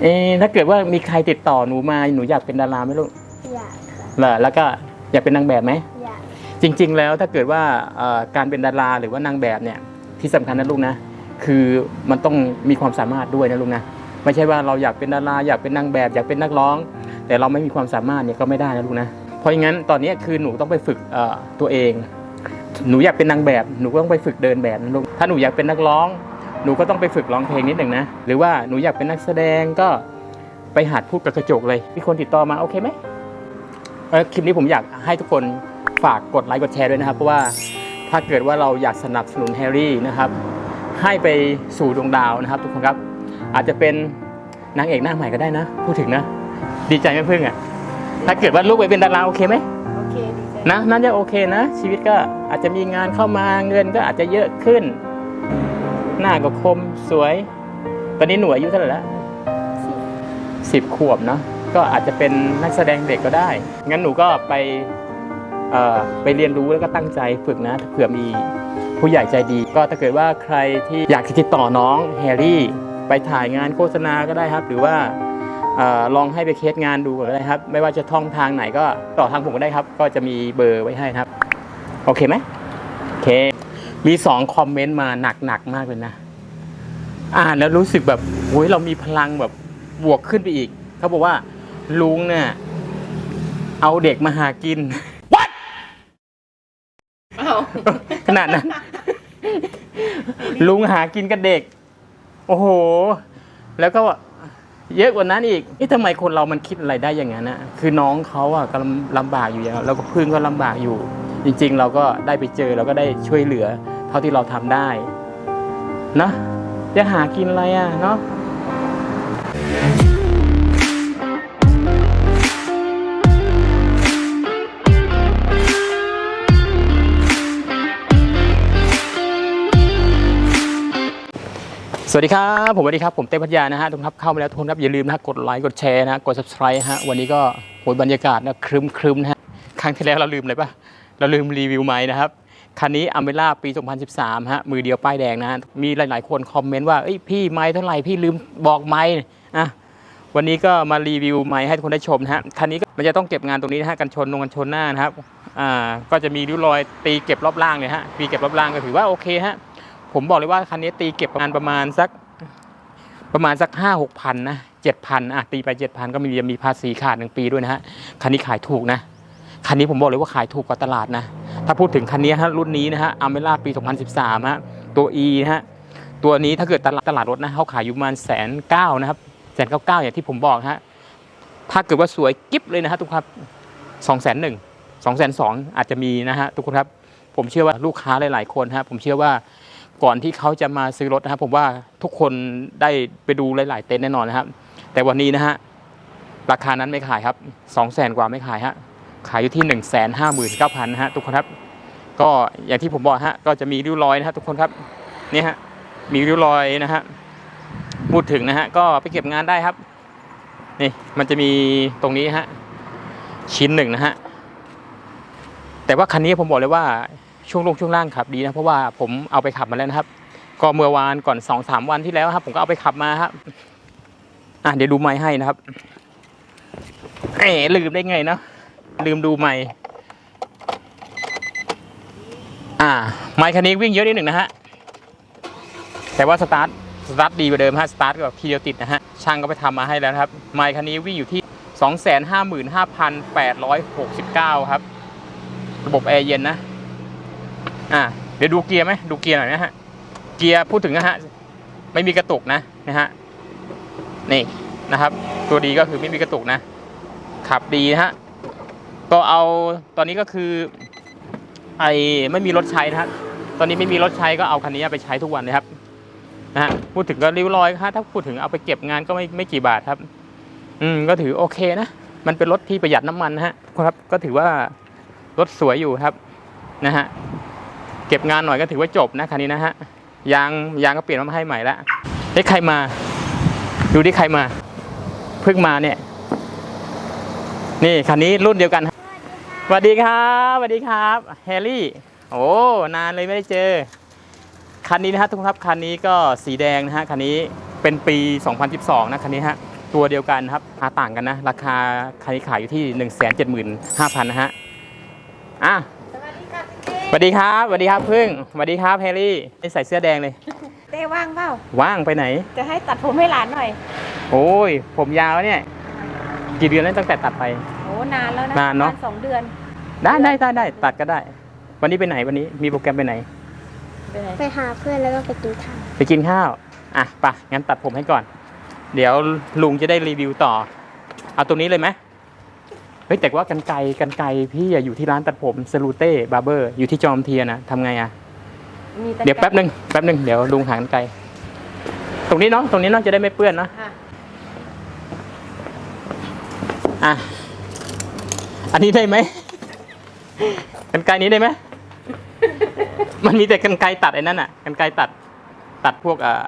เอ๊ะถ้าเกิดว่ามีใครติดต่อหนูมาหนูอยากเป็นดาราไหมลูกอยากค่ะเหรอแล้วก็อยากเป็นนางแบบไหมอยากจริง ๆ แล้วถ้าเกิดว่าเอ่อการเป็นดาราหรือว่านางแบบเนี่ยที่สำคัญนะลูกนะ คือมันต้องมีความสามารถด้วยนะลูกนะไม่ใช่ว่าเราอยากเป็นดาราอยากเป็นนางแบบอยากเป็นนักร้อง แต่เราไม่มีความสามารถเนี่ยก็ไม่ได้นะลูกนะเพราะงั้นตอนนี้คือหนูต้องไปฝึกเอ่อตัวเอง หนูอยากเป็นนางแบบ หนูก็ต้องไปฝึกเดินแบบนะลูกถ้าหนูอยากเป็นนักร้อง หนูก็ต้องไปฝึกร้องเพลงนิดหนึ่งนะ หรือว่าหนูอยากเป็นนักแสดงก็ไปหัดพูดกับกระจกเลย มีคนติดต่อมาโอเคไหมเอ่อคลิปนี้ผมอยากให้ทุกคนฝากกดไลค์กดแชร์ด้วยนะครับ เพราะว่าถ้าเกิดว่าเราอยากสนับสนุนแฮร์รี่นะครับ ให้ไปสู่ดวงดาวนะครับทุกคนครับ อาจจะเป็นนางเอกหน้าใหม่ก็ได้นะ พูดถึงนะ ดีใจไหมพึ่งอะ ถ้าเกิดว่าลูกไปเป็นดาราโอเคไหมโอเคดีใจนะน่าจะโอเคนะ ชีวิตก็อาจจะมีงานเข้ามาเงินก็อาจจะเยอะขึ้น หน้าก็คมสวย ตอนนี้หนูอายุเท่าไหร่แล้วสิสิบขวบเนาะก็อาจจะเป็นนักแสดงเด็กก็ได้ งั้นหนูก็ไปเอ่อไปเรียนรู้แล้วก็ตั้งใจฝึกนะเผื่อมีผู้ใหญ่ใจดี ก็ถ้าเกิดว่าใครที่อยากจะติดต่อน้องแฮร์รี่ไปถ่ายงานโฆษณาก็ได้ครับ หรือว่าเออลองให้ไปเคสงานดูก็ได้ครับ ไม่ว่าจะท่องทางไหนก็ต่อทางผมก็ได้ครับ ก็จะมีเบอร์ไว้ให้ครับ โอเคไหมโอเค มีสองคอมเมนต์มาหนักๆมากเลยนะ อ่านแล้วรู้สึกแบบโอ้ยเรามีพลังแบบบวกขึ้นไปอีก เขาบอกว่า ลุงเนี่ย เอาเด็กมาหากิน What อ้าวขนาดนั้น ลุงหากินกับเด็ก โอ้โห แล้วก็เยอะกว่านั้นอีกเอ๊ะทำไมคนเรามันคิดอะไรได้อย่างนั้นนะคือน้องเขาอะกำลังลำบากอยู่อย่างนั้นแล้วก็พึ่งก็ลำบากอยู่ จริง ๆ เราก็ได้ไปเจอเราก็ได้ช่วยเหลือ เท่าที่เราทำได้เนะจะหากินอะไรอะเนาะสวัสดีครับ ผมสวัสดีครับ ผมเต้พัทยานะฮะทุกท่านเข้ามาแล้วทุกคนครับอย่าลืมนะกดไลค์กดแชร์นะกด subscribe ฮะวันนี้ก็โหยบรรยากาศนะครึมครึมนะฮะครั้งที่แล้วเราลืมอะไรปะเราลืมรีวิวไม้นะครับ คันนี้อเมล่าปี 2013 ฮะ มือเดียวป้ายแดงนะ มีหลาย ๆ คนคอมเมนต์ว่าพี่ไม้เท่าไหร่ พี่ลืมบอกไม้อะวันนี้ก็มารีวิวไม้ให้ทุกคนได้ชมนะฮะ คันนี้ก็มันจะต้องเก็บงานตรงนี้นะฮะ กันชนลงกันชนหน้านะครับ อ่า ก็จะมีริ้วรอยตีเก็บรอบล่างเลยฮะ ตีเก็บรอบล่างก็ถือว่าโอเคฮะ ผมบอกเลยว่าคันนี้ตีเก็บงานประมาณสักประมาณสักห้าหกพันนะเจ็ดพันอะตีไปเจ็ดพันก็มีมีภาษีขาดหนึ่งปีด้วยนะฮะ คันนี้ขายถูกนะ คันนี้ผมบอกเลยว่าขายถูกกว่าตลาดนะ ถ้าพูดถึงคันนี้ฮะรุ่นนี้นะฮะอเมล่าปี 2013ฮะตัว E นะฮะตัวนี้ถ้าเกิดตลาดตลาดรถนะเขาขายอยู่ประมาณแสนเก้านะครับแสนเก้าเก้าอย่างที่ผมบอกฮะถ้าเกิดว่าสวยกิ๊บเลยนะฮะทุกคนครับสองแสนหนึ่งสองแสนสองอาจจะมีนะฮะทุกคนครับผมเชื่อว่าลูกค้าหลาย ๆ คนฮะผมเชื่อว่าก่อนที่เขาจะมาซื้อรถนะครับผมว่าทุกคนได้ไปดูหลาย ๆ เต็นท์แน่นอนนะครับ แต่วันนี้นะฮะราคานั้นไม่ขายครับสองแสนกว่าไม่ขายฮะ ขายอยู่ที่หนึ่งแสนห้าหมื่นเก้าพันฮะทุกคนครับ ก็อย่างที่ผมบอกฮะก็จะมีริ้วรอยนะฮะทุกคนครับนี่ฮะมีริ้วรอยนะฮะพูดถึงนะฮะก็ไปเก็บงานได้ครับนี่มันจะมีตรงนี้ฮะชิ้นหนึ่งนะฮะแต่ว่าคันนี้ผมบอกเลยว่าช่วงลงช่วงล่างขับดีนะเพราะว่าผมเอาไปขับมาแล้วนะครับ ก็เมื่อวานก่อนสองสามวันที่แล้วครับ ผมก็เอาไปขับมาครับอะเดี๋ยวดูไม้ให้นะครับเอ๋ลืมได้ไงเนาะ ลืมดูไม้อ่า ไม้คันนี้วิ่งเยอะนิดหนึ่งนะฮะ แต่ว่าสตาร์ทสตาร์ทดีกว่าเดิมฮะสตาร์ทก็แบบทีเดียวติดนะฮะ ช่างก็ไปทำมาให้แล้วครับ ไม้คันนี้วิ่งอยู่ที่สองแสนห้าหมื่นห้าพันแปดร้อยหกสิบเก้าครับ ระบบแอร์เย็นนะ อ่า เดี๋ยวดูเกียร์ไหมดูเกียร์หน่อยนะฮะ เกียร์พูดถึงนะฮะ ไม่มีกระตุกนะนะฮะ นี่นะครับ ตัวดีก็คือไม่มีกระตุกนะ ขับดีนะฮะ ก็เอาตอนนี้ก็คือไอไม่มีรถใช้นะฮะตอนนี้ไม่มีรถใช้ก็เอาคันนี้ไปใช้ทุกวันเลยครับนะฮะพูดถึงก็ริ้วรอยครับถ้าพูดถึงเอาไปเก็บงานก็ไม่ไม่กี่บาทครับ อืมก็ถือโอเคนะมันเป็นรถที่ประหยัดน้ำมันนะฮะครับ ก็ถือว่ารถสวยอยู่ครับนะฮะเก็บงานหน่อยก็ถือว่าจบนะคันนี้นะฮะยางยางก็เปลี่ยนมาให้ใหม่ล้วเฮ้ยใครมา ดูที่ใครมา เพิ่งมาเนี่ย นี่คันนี้รุ่นเดียวกัน สวัสดีครับสวัสดีครับแฮร์รี่ โอ้นานเลยไม่ได้เจอ คันนี้นะฮะทุกคนครับคันนี้ก็สีแดงนะฮะคันนี้เป็นปี 2012 นะคันนี้ฮะตัวเดียวกันนะครับราคาต่างกันนะ ราคาคันนี้ขายอยู่ที่ 1 7 5 0 0 0นะฮะอะสวัสดีค่ะพี่สวัสดีครับสวัสดีครับพึ่งสวัสดีครับแฮร์รี่นี่ใส่เสื้อแดงเลยเต้ว่างเปล่าว่างไปไหน จะให้ตัดผมให้หลานหน่อย โอ้ยผมยาวเนี่ย กี่เดือนแล้วตั้งแต่ตัดไป โอ้นานแล้วนะนานเนอะ ปรมณสองเดือนได้ได้ได้ได้ตัดก็ได้ วันนี้ไปไหนวันนี้มีโปรแกรมไปไหนไปไหนไปหาเพื่อนแล้วก็ไปกินข้าวไปกินข้าว อะไปะงั้นตัดผมให้ก่อน เดี๋ยวลุงจะได้รีวิวต่อ เอาตรงนี้เลยไหมเฮ้ยแต่ว่ากันไกรกันไกรพี่อะอยู่ที่ร้านตัดผมซลูเต้บาร์เบอร์อยู่ที่จอมเทียนะทำไงอะ มีแต่เดี๋ยวแป๊บหนึ่งแป๊บหนึ่งเดี๋ยวลุงหากันไกรตรงนี้เนาะตรงนี้เนาะจะได้ไม่เปื้อนนะ ค่ะอะ อันนี้ได้ไหมกันไกรนี้ได้ไหมมันมีแต่กันไกรตัดไอ้นั่นอะกันไกรตัด ตัดพวกเอ่อ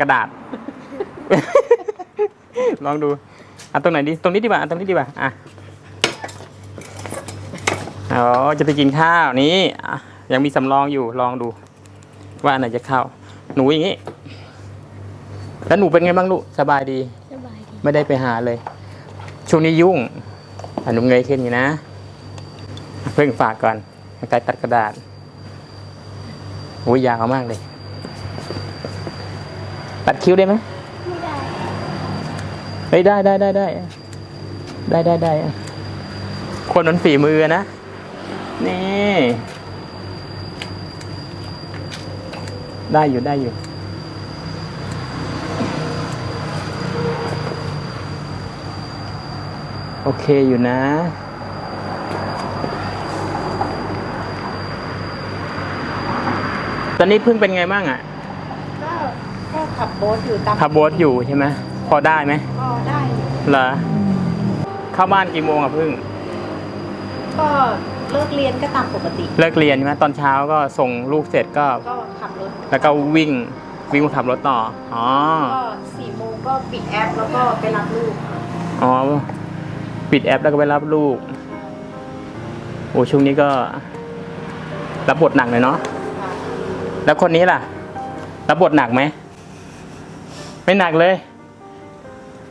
กระดาษ ลองดูเอะตรงไหนดีตรงนี้ดีกว่าอะตรงนี้ดีกว่าอะอ๋อจะไปกินข้าวนี้อะยังมีสำรองอยู่ลองดู ว่าอันไหนจะเข้า หนูอย่างนี้ แล้วหนูเป็นไงบ้างลูกสบายดี สบายดี ไม่ได้ไปหาเลย ช่วงนี้ยุ่ง อนุเงยขึ้นอยู่นะ เพิ่งฝากก่อนกรรไกรตัดกระดาษโอ้ยยาวมากเลย ตัดคิ้วได้ไหมไม่ได้เฮ้ยได้ได้ได้ได้ได้ได้ได้คนมันฝีมือนะ นี่ ได้อยู่ได้อยู่ โอเคอยู่นะ ตอนนี้เพิ่งเป็นไงบ้างอะ ก็ก็ขับโบ๊ทอยู่ตามขับโบ๊ทอยู่ใช่ไหมพอได้ไหมก็ได้อยู่เหรอ เข้าบ้านกี่โมงอะพึ่ง ก็เลิกเรียนก็ตามปกติ เลิกเรียนใช่ไหมตอนเช้าก็ส่งลูกเสร็จก็ ก็ขับรถแล้วก็วิ่งวิ่งขับรถต่อ อ๋อ ก็สี่โมงก็ปิดแอปแล้วก็ไปรับลูก อ๋อ ปิดแอปแล้วก็ไปรับลูก โอ้ช่วงนี้ก็ รับบทหนักเลยเนาะค่ะแล้วคนนี้ล่ะ รับบทหนักไหม ไม่หนักเลย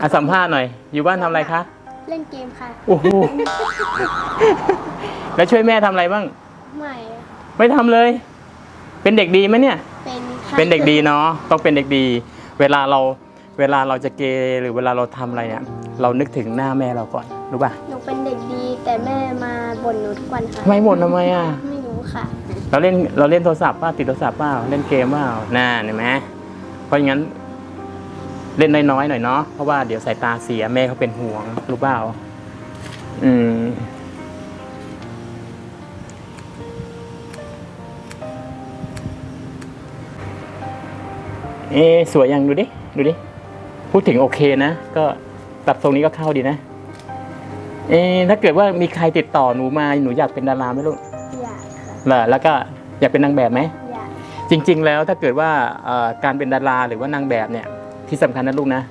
อะสัมภาษณ์หน่อย อยู่บ้านทำอะไรคะ เล่นเกมค่ะ โอ้โห แล้วช่วยแม่ทำอะไรบ้าง ไม่ไม่ทำเลย เป็นเด็กดีไหมเนี่ย เป็นค่ะเป็นเด็กดีเนาะต้องเป็นเด็กดี เวลาเรา เวลาเราจะเกเรหรือเวลาเราทำอะไรเนี่ย เรานึกถึงหน้าแม่เราก่อนรู้ป่ะหนูเป็นเด็กดีแต่แม่มาบ่นหนูทุกวันค่ะทำไมบ่นทำไมอะไม่รู้ค่ะ เราเล่นเราเล่นโทรศัพท์ป่ะติดโทรศัพท์เปล่าเล่นเกมเปล่าน่าเห็นไหมเพราะงั้น เล่นน้อยๆหน่อยเนาะเพราะว่าเดี๋ยวสายตาเสียแม่เขาเป็นห่วงรู้เปล่าอืมเอะสวยยังดูดิ ดูดิ พูดถึงโอเคนะ ก็ตัดทรงนี้ก็เข้าดีนะ เอะถ้าเกิดว่ามีใครติดต่อหนูมาหนูอยากเป็นดาราไหมลูกอยากค่ะเหรอแล้วก็อยากเป็นนางแบบไหมอยากจริง ๆ แล้วถ้าเกิดว่าเอ่อการเป็นดาราหรือว่านางแบบเนี่ยที่สำคัญนะลูกนะ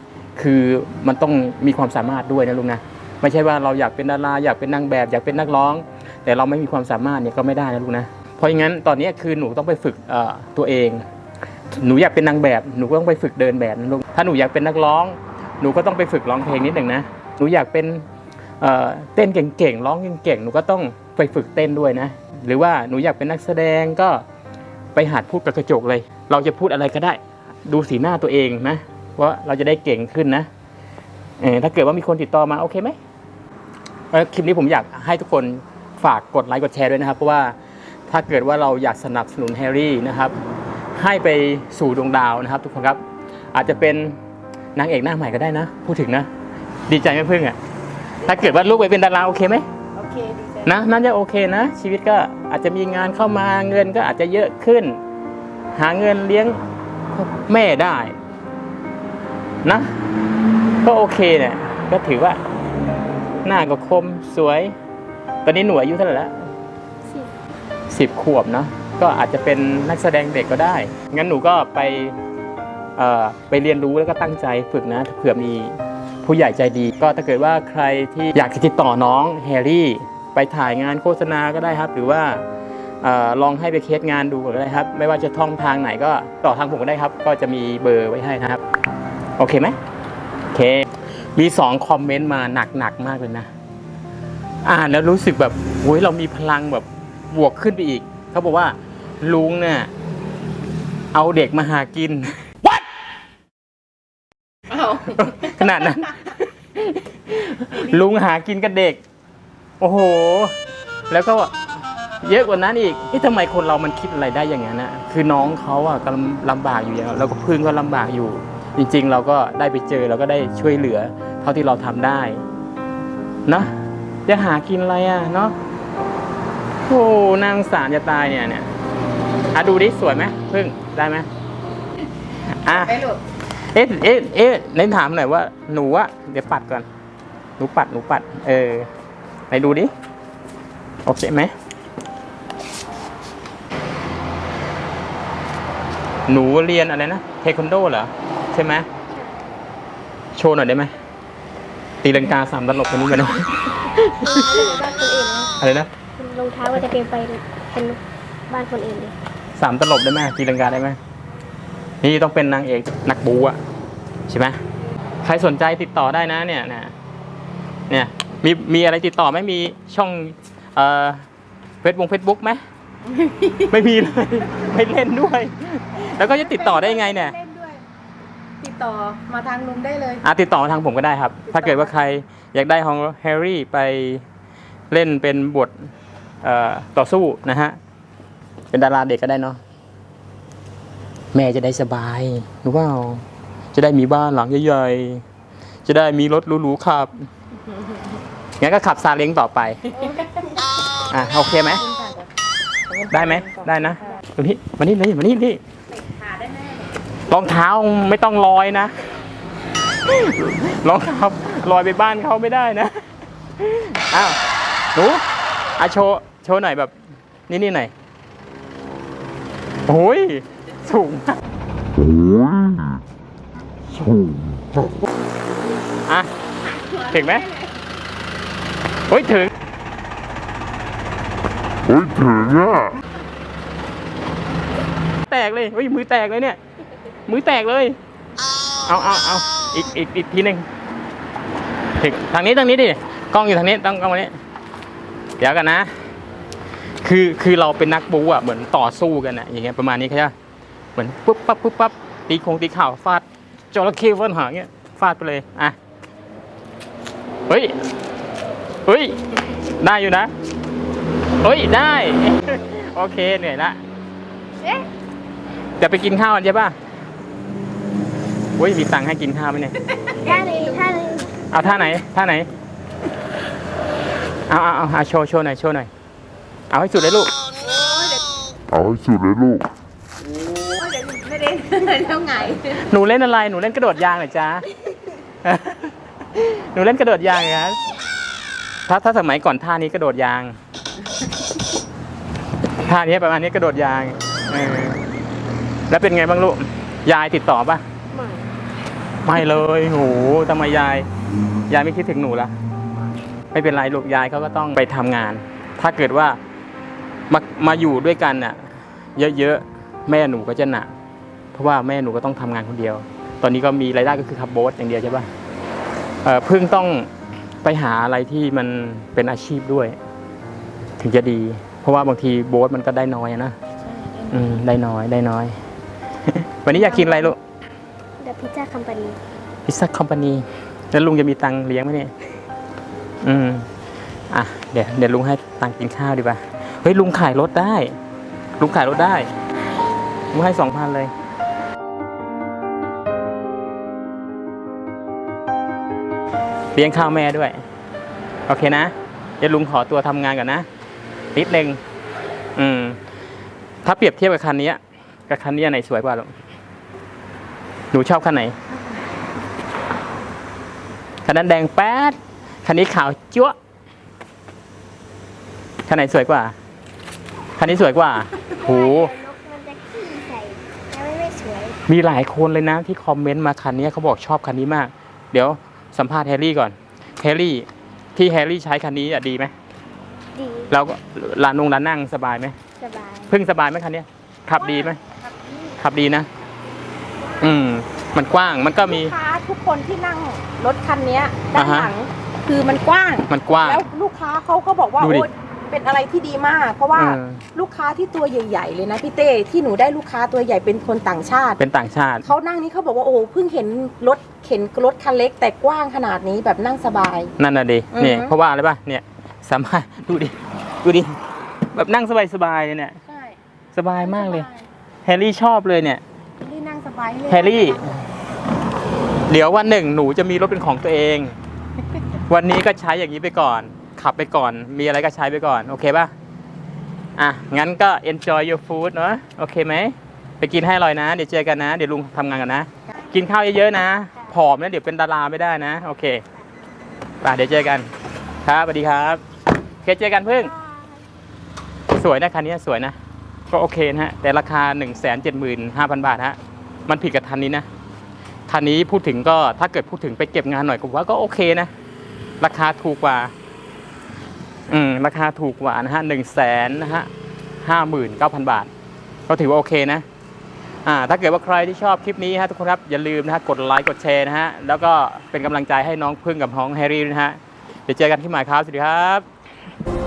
คือมันต้องมีความสามารถด้วยนะลูกนะไม่ใช่ว่าเราอยากเป็นดาราอยากเป็นนางแบบ อยากเป็นนักร้อง แต่เราไม่มีความสามารถเนี่ยก็ไม่ได้นะลูกนะเพราะงั้นตอนนี้คือหนูต้องไปฝึกเอ่อตัวเอง หนูอยากเป็นนางแบบหนูก็ต้องไปฝึกเดินแบบนะลูกถ้าหนูอยากเป็นนักร้อง หนูก็ต้องไปฝึกร้องเพลงนิดหนึ่งนะหนูอยากเป็นเต้นเก่งๆร้องเก่งๆหนูก็ต้องไปฝึกเต้นด้วยนะ หรือว่าหนูอยากเป็นนักแสดงก็ไปหัดพูดกับกระจกเลย เราจะพูดอะไรก็ได้ ดูสีหน้าตัวเองนะว่าเราจะได้เก่งขึ้นนะถ้าเกิดว่ามีคนติดต่อมาโอเคไหมคลิปนี้ผมอยากให้ทุกคนฝากกดไลค์กดแชร์ด้วยนะครับ เพราะว่าถ้าเกิดว่าเราอยากสนับสนุนแฮร์รี่นะครับ ให้ไปสู่ดวงดาวนะครับ ทุกคนครับ อาจจะเป็นนางเอกหน้าใหม่ก็ได้นะ พูดถึงนะ ดีใจไหมพึ่งอะถ้าเกิดว่าลูกไปเป็นดาราโอเคไหมโอเคดีใจนะน่าจะโอเคนะ ชีวิตก็อาจจะมีงานเข้ามาเงินก็อาจจะเยอะขึ้น หาเงินเลี้ยงแม่ได้ นะ ก็โอเคเนี่ย ก็ถือว่า หน้าก็คมสวย ตอนนี้หนูอายุเท่าไหร่แล้วสิบสิบขวบเนาะ ก็อาจจะเป็นนักแสดงเด็กก็ได้ งั้นหนูก็ไปไปเรียนรู้แล้วก็ตั้งใจฝึกนะเผื่อมีผู้ใหญ่ใจดี ก็ถ้าเกิดว่าใครที่อยากติดต่อน้องแฮร์รี่ ไปถ่ายงานโฆษณาก็ได้ครับ หรือว่าออลองให้ไปเคสงานดูก็ได้ครับ ไม่ว่าจะท่องทางไหนก็ต่อทางผมก็ได้ครับ ก็จะมีเบอร์ไว้ให้นะครับ โอเคไหมโอเค มีสองคอมเมนต์มาหนักหนักๆมากเลยนะ อ่านแล้วรู้สึกแบบโอ้ยเรามีพลังแบบบวกขึ้นไปอีก เขาบอกว่า ลุงเนี่ยเอาเด็กมาหากินอ้าวขนาดนั้น ลุงหากินกับเด็ก โอ้โห แล้วก็เยอะกว่านั้นอีกนี่ทำไมคนเรามันคิดอะไรได้อย่างนั้นนะคือน้องเขาอะกำลังลำบากอยู่อย่างแล้วก็พึ่งก็ลำบากอยู่ จริง ๆ เราก็ได้ไปเจอเราก็ได้ช่วยเหลือ เท่าที่เราทำได้นะจะหากินอะไรอะเนาะโอ้นางสารจะตายเนี่ยเนี่ย อะดูดิสวยไหมพึ่งได้ไหมอะไปลูกเอ๊ะเอ๊ะเอ๊ะเน้นถามหน่อยว่าหนูอะเดี๋ยวปัดก่อน หนูปัดหนูปัด เออไปดูดิโอเคไหมหนูเรียนอะไรนะเทควันโดเหรอใช่ไหมโชว์หน่อยได้ไหมตีลังกาสามตลบคนนี้กันหน่อยบ้านคนอื่นนะอะไรนะรองเท้าก็จะเป็นไปเป็นบ้านคนอื่นเลย สามตลบได้ไหมตีลังกาได้ไหมนี่ต้องเป็นนางเอกนักบูอะใช่ไหมใครสนใจติดต่อได้นะเนี่ยนะเนี่ยมีมีอะไรติดต่อไหมมีช่องเอ่อเฟซบุ๊กเฟซบุ๊กไหมไม่มีเลยไม่เล่นด้วย แล้วก็จะติดต่อได้ไงเนี่ยเล่นด้วยติดต่อมาทางลุงได้เลย อะติดต่อมาทางผมก็ได้ครับ ถ้าเกิดว่าใครอยากได้ของแฮร์รี่ไปเล่นเป็นบทเอ่อต่อสู้นะฮะ เป็นดาราเด็กก็ได้เนาะแม่จะได้สบายรู้เปล่าจะได้มีบ้านหลังใหญ่ๆจะได้มีรถหรูๆขับงั้นก็ขับซาเล้งต่อไปอะโอเคไหมได้ไหมได้นะตรงนี้มานี่เลยมานี่นี่ขาได้แม่รองเท้าไม่ต้องลอยนะรองเท้าลอยไปบ้านเขาไม่ได้นะอ้าวหนูอะโชว์โชว์หน่อยแบบนี่นี่หน่อย โอ้ย สูงมากอะ ถึงไหมโอ้ย ถึงเฮ้ย ถึงอะ แตกเลยเฮ้ย มือแตกเลยเนี่ย มือแตกเลย เอาเอาเอาอีกอีกอีกทีหนึ่งถึงทางนี้ทางนี้ดิ กล้องอยู่ทางนี้ ต้องกล้องมานี้ เดี๋ยวกันนะ คือคือเราเป็นนักบู๊อะเหมือนต่อสู้กันอะอย่างเงี้ยประมาณนี้ใช่ไหมเหมือนปุ๊บปั๊บปุ๊บปั๊บตีคงตีเข่าฟาดจระเข้ฟันหางเงี้ยฟาดไปเลยอะเฮ้ยเฮ้ยได้อยู่นะเฮ้ยได้ โอเคเหนื่อยละเอ๊ะจะไปกินข้าวกันใช่ป่ะเฮ้ยมีตังค์ให้กินข้าวไหมเนี่ยท่านี้ท่านี้เอาท่าไหนท่าไหนเอาเอาเอาเอาโชว์โชว์หน่อยโชว์หน่อย เอาให้สุดเลยลูก เอาให้สุดเลยลูกโอ้ยเดี๋ยวไม่ได้แล้วไงหนูเล่นอะไร หนูเล่นกระโดดยางเหรอจ๊ะ หนูเล่นกระโดดยางเหรอคะถ้าถ้าสมัยก่อนท่านี้กระโดดยาง ท่านี้ประมาณนี้กระโดดยางเออแล้วเป็นไงบ้างลูก ยายติดต่อป่ะหมาไม่เลยโหทำไมยาย ยายไม่คิดถึงหนูล่ะไม่เป็นไรลูกยายเขาก็ต้องไปทำงาน ถ้าเกิดว่า มามาอยู่ด้วยกันน่ะเยอะๆแม่หนูก็จะหนักเพราะว่าแม่หนูก็ต้องทำงานคนเดียว ตอนนี้ก็มีรายได้ก็คือขับโบ๊ทอย่างเดียวใช่ปะเอ่อเพิ่งต้องไปหาอะไรที่มันเป็นอาชีพด้วย ถึงจะดี เพราะว่าบางทีโบ๊ทมันก็ได้น้อยอะนะอืมได้น้อยได้น้อย วันนี้อยากกินอะไรลูกเดอะพิซซ่าคัมปานีพิซซ่าคอมพานีแล้วลุงจะมีตังค์เลี้ยงไหมเนี่ย อืม อะ เดี๋ยวเดี๋ยวลุงให้ตังค์กินข้าวดีป่ะเฮ้ยลุงขายรถได้ ลุงขายรถได้ลุงให้สองพันเลยเลี้ยงข้าวแม่ด้วย โอเคนะ เดี๋ยวลุงขอตัวทำงานก่อนนะนิดนึงอืม ถ้าเปรียบเทียบกับคันนี้กับคันนี้อันไหนสวยกว่าลูกหนูชอบคันไหนคันนั้นแดงแป๊ดคันนี้ขาวจั๊วคันไหนสวยกว่า คันนี้สวยกว่าโหนกมันจะขี้ใส่แล้วไม่ไม่สวยมีหลายคนเลยนะที่คอมเมนต์มาคันนี้เขาบอกชอบคันนี้มาก เดี๋ยวสัมภาษณ์แฮร์รี่ก่อน แฮร์รี่ ที่แฮร์รี่ใช้คันนี้อะดีไหมดีแล้วก็ลานนงลานนั่งสบายไหมสบายเพิ่งสบายไหมคันนี้ขับดีไหมขับดีนะ อืม มันกว้างมันก็มีขาทุกคนที่นั่งรถคันเนี้ยด้านอ่าฮะหลัง คือมันกว้าง มันกว้าง แล้วลูกค้าเขาก็บอกว่าดูดิ โอ้ เป็นอะไรที่ดีมาก เพราะว่าเออ ลูกค้าที่ตัวใหญ่ ๆ เลยนะพี่เต้ที่หนูได้ลูกค้าตัวใหญ่เป็นคนต่างชาติเป็นต่างชาติ เขานั่งนี่เขาบอกว่าโอ้โหเพิ่งเห็นรถเข็นรถคันเล็ก แต่กว้างขนาดนี้แบบนั่งสบาย นั่นน่ะดิอือฮึ เนี่ยเพราะว่าอะไรป่ะเนี่ยสามารถดูดิดูดิแบบนั่งสบายๆเลยเนี่ยใช่สบายมากเลยแฮร์รี่ชอบเลยเนี่ยที่นั่งสบายเลยแฮร์รี่ เดี๋ยววันหนึ่งหนูจะมีรถเป็นของตัวเอง วันนี้ก็ใช้อย่างนี้ไปก่อน ขับไปก่อน มีอะไรก็ใช้ไปก่อน โอเคป่ะ อะ งั้นก็ enjoy your food เนอะโอเคไหม ไปกินให้อร่อยนะ เดี๋ยวเจอกันนะ เดี๋ยวลุงทำงานกันนะ กินข้าวเยอะๆนะ ผอมนะเดี๋ยวเป็นดาราไม่ได้นะ โอเคไปเดี๋ยวเจอกัน ครับสวัสดีครับโอเคเจอกันเพิ่ง สวยนะคันนี้สวยนะ ก็โอเคนะฮะ แต่ราคา 1 7 5 0 0 0 บาทฮะ มันผิดกับทันนี้นะคันนี้พูดถึงก็ถ้าเกิดพูดถึงไปเก็บงานหน่อยก็ว่าก็โอเคนะ ราคาถูกกว่า อืมราคาถูกกว่านะฮะหนึ่งแสนนะฮะห้าหมื่นเก้าพันบาท ก็ถือว่าโอเคนะอ่าถ้าเกิดว่าใครที่ชอบคลิปนี้ฮะทุกคนครับอย่าลืมนะฮะกดไลค์กดแชร์นะฮะแล้วก็เป็นกำลังใจให้น้องพึ่งกับน้องแฮร์รี่ด้วยนะฮะเดี๋ยวเจอกันที่หมายครับสวัสดีครับ